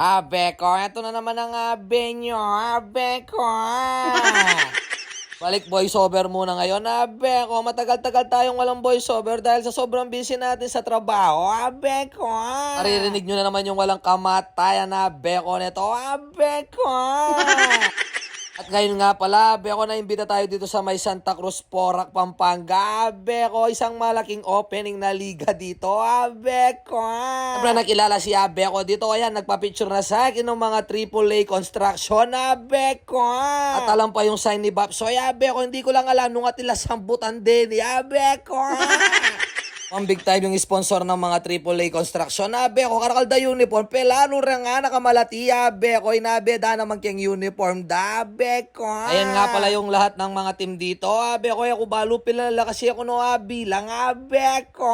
Abe ko, eto na naman ang abe nyo, abe ko. Balik voiceover muna ngayon, abe ko. Matagal-tagal tayong walang voiceover dahil sa sobrang busy natin sa trabaho, abe ko. Naririnig nyo na naman yung walang kamatayan na abe ko neto, abe ko. At ngayon nga pala, Beko, naimbita tayo dito sa may Santa Cruz, Porac, Pampanga. Beko, isang malaking opening na liga dito. Beko. Siyempre, nakilala si Beko dito. Ayan, nagpa-picture na sa akin ng mga AAA construction. Beko. At alam pa yung sign ni Bob. So, Beko, hindi ko lang alam nung atila sambutan din. Beko. Ang big time yung sponsor ng mga AAA construction. Abe ko, karakal da uniform. Pelano rin nga nakamalati. Abe ko, inabe da naman kyung uniform. Dabe ko. Ayan nga pala yung lahat ng mga team dito. Abe ko, ako balo pilala kasi ako no abi lang. Abe ko.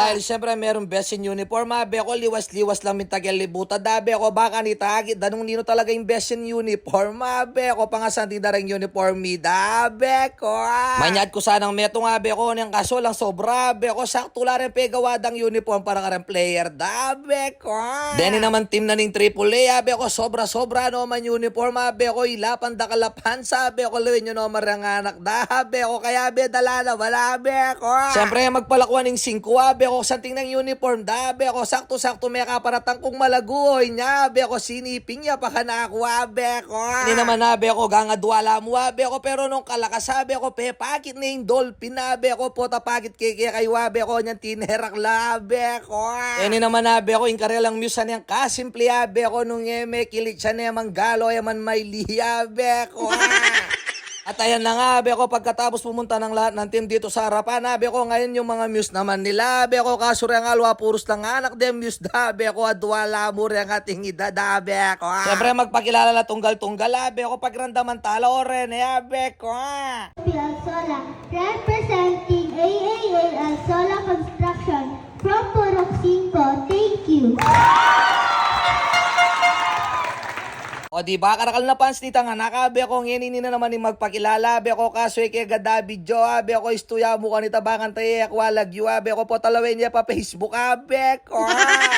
Dahil syempre meron best in uniform. Abe ko, liwas-liwas lang mintagel libuta. Dabe ko, baka ni tagit. Danong nino talaga yung best in uniform. Abe ko, pangasanti na rin uniform mi. Dabe ko. Manyad ko sanang metong abe ko. Niyang kaso lang sobra. Abe ko, sakto lang rin pegawadang uniform para ka rin player. Dabe ko. Deni naman team na ning AAA. Abe ko, sobra-sobra no man uniform. Abe ko, ilapan da kalapan. Sabi ko, lawin nyo no marang anak. Dabe ko, kaya be dala na wala abe ko. Siyempre, magpalakwan ng 5. Abe ko, santing ng uniform. Dabe ko, sakto-sakto may kaparatang kong malaguoy niya. Abe ko, siniping niya pa ka na ako. Abe ko. Hindi naman abe ko, gangadwala mo. Abe ko, pero nung kalakas, abe ko, pe, pakit na yung dolphin. Abe ko, pota pakit kaya kay wabe ko, niyan tinerak labe ko. Yan naman abe ko, inkare lang musa niyang kasimple abe ko, nung eme, kilit siya na yaman galo, yaman may liyabe ko. At ayan na nga, abe ko, pagkatapos pumunta ng lahat ng team dito sa harapan, abe ko, ngayon yung mga muse naman nila, abe ko, kaso rin nga, alwa, puros lang anak dem muse dabe ko, at wala mo rin ating idadabe ko. Siyempre, magpakilala na tunggal-tunggal, abe ko, pagrandaman tala, o rin, abe ko. Alsola, representing AAA Alsola Construction from Purok 5. Thank you. O di ba? Karakal na pants nita nga nakabe ko ngini na naman ni magpakilala. Be ko kaso kay gada video abe ko istuya mo kanita bangan tayo akwalag yu abe ko po talawin niya pa Facebook. Abe ko.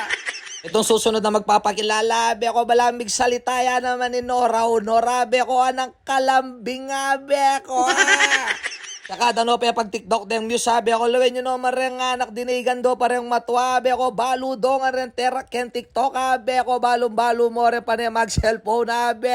Itong susunod na magpapakilala, be ko balamig salita. Ya naman ni Nora o Nora, be ko anang kalambing be ko. Saka dano pa pag TikTok dem view sabi ako lawin nyo no mareng anak dinigan do pareng matwa be ko balu do nga ren terak ken TikTok ah, be ko balum balu mo rin pa mag cellphone ah, be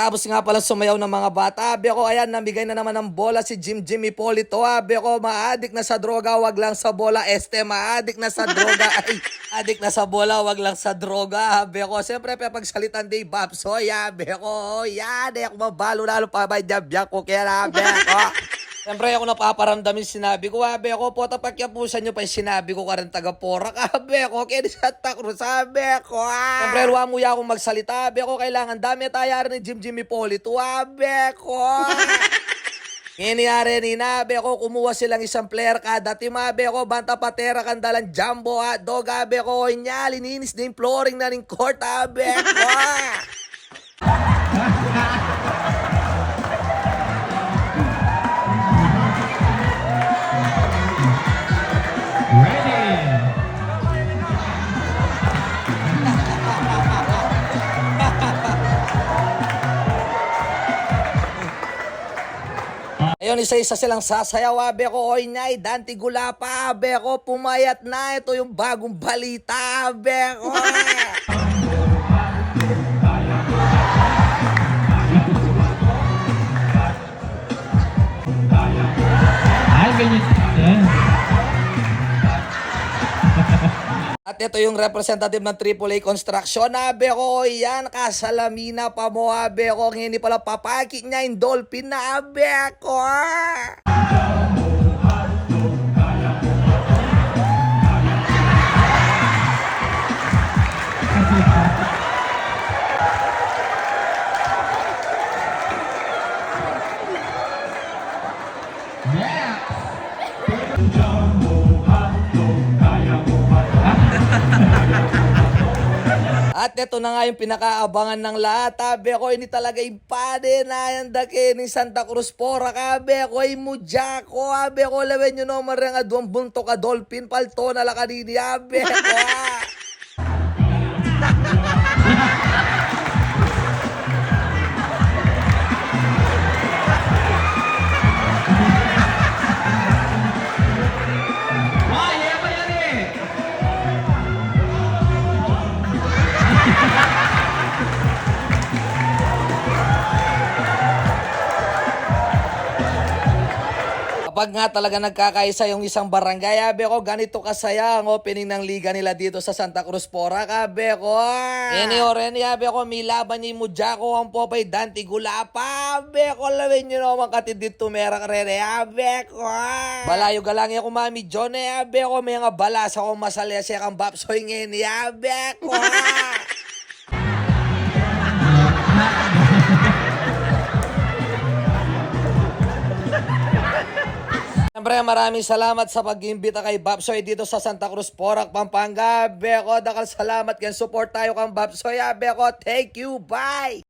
Katapos nga pala sumayaw ng mga bata, abe ko ayan, nabigay na naman ng bola si Jim Jim Ipolito. Abe ko, maadik na sa droga, wag lang sa bola. Este, maadik na sa droga. Ay, adik na sa bola, wag lang sa droga. Abe ko, siyempre, papagsalitan di Babsoy. Abe ko, yan, eh, ako mabalo lalo pa ba jabyak ko, kaya abe ko. Siyempre ako napaparamdamin sinabi ko, abe ko, po tapakyapusan nyo pa yung sinabi ko ka rin taga Porac, abe ko, kaya sa takro, sabi ko, ah. Siyempre, luwa mo akong magsalita, abe ko, kailangan dami tayari ni Jim Jimmy Polito, abe ko. Nangyari ni Nabe ko, kumuha silang isang player kada team. Abe ko, banta patera kandalan jumbo at dog. Abe ko, niya, lininis na yung flooring na rin court. Abe ko. Ayun, isa-isa silang sasayaw, abe ko, oy nay, Dante Gulapa, abe ko, pumayat na, ito yung bagong balita, abe ko. Ay, ganyan. Yan. ito yung representative ng AAA Construction. Ah, abe ko, yan, kasalamina pa mo, ah, abe ko. Ngayon pala papakit niya yung dolphin na ah, abe ko. Yeah! At ito na nga yung pinakaabangan ng lahat. Sabi ko, ini talaga impade na yan dake ni Santa Cruz Pora. Kabe ko, imudya ko. Abe ko, lawen nyo naman rin nga duwang bunto ka dolphin. Palto na lakadini. Abe ko, Kapag nga talaga nagkakaisa yung isang barangay, abe ko, ganito kasaya ang opening ng liga nila dito sa Santa Cruz Pora, kabe ko. Ini oren, abe ko, may laban ni Mujako ang popay Dante Gulapa, abe ko, lawin nyo naman katid dito merak rere, abe ko. Balayo galang ako, mami John, eh, abe ko, may nga balas ako masalya siya kang bapsoy ngayon, eh, abe ko. Siyempre, maraming salamat sa pag-imbita kay Babsoy dito sa Santa Cruz, Porac, Pampanga. Beko, dakal salamat kaya support tayo kang Babsoy. Beko, thank you, bye!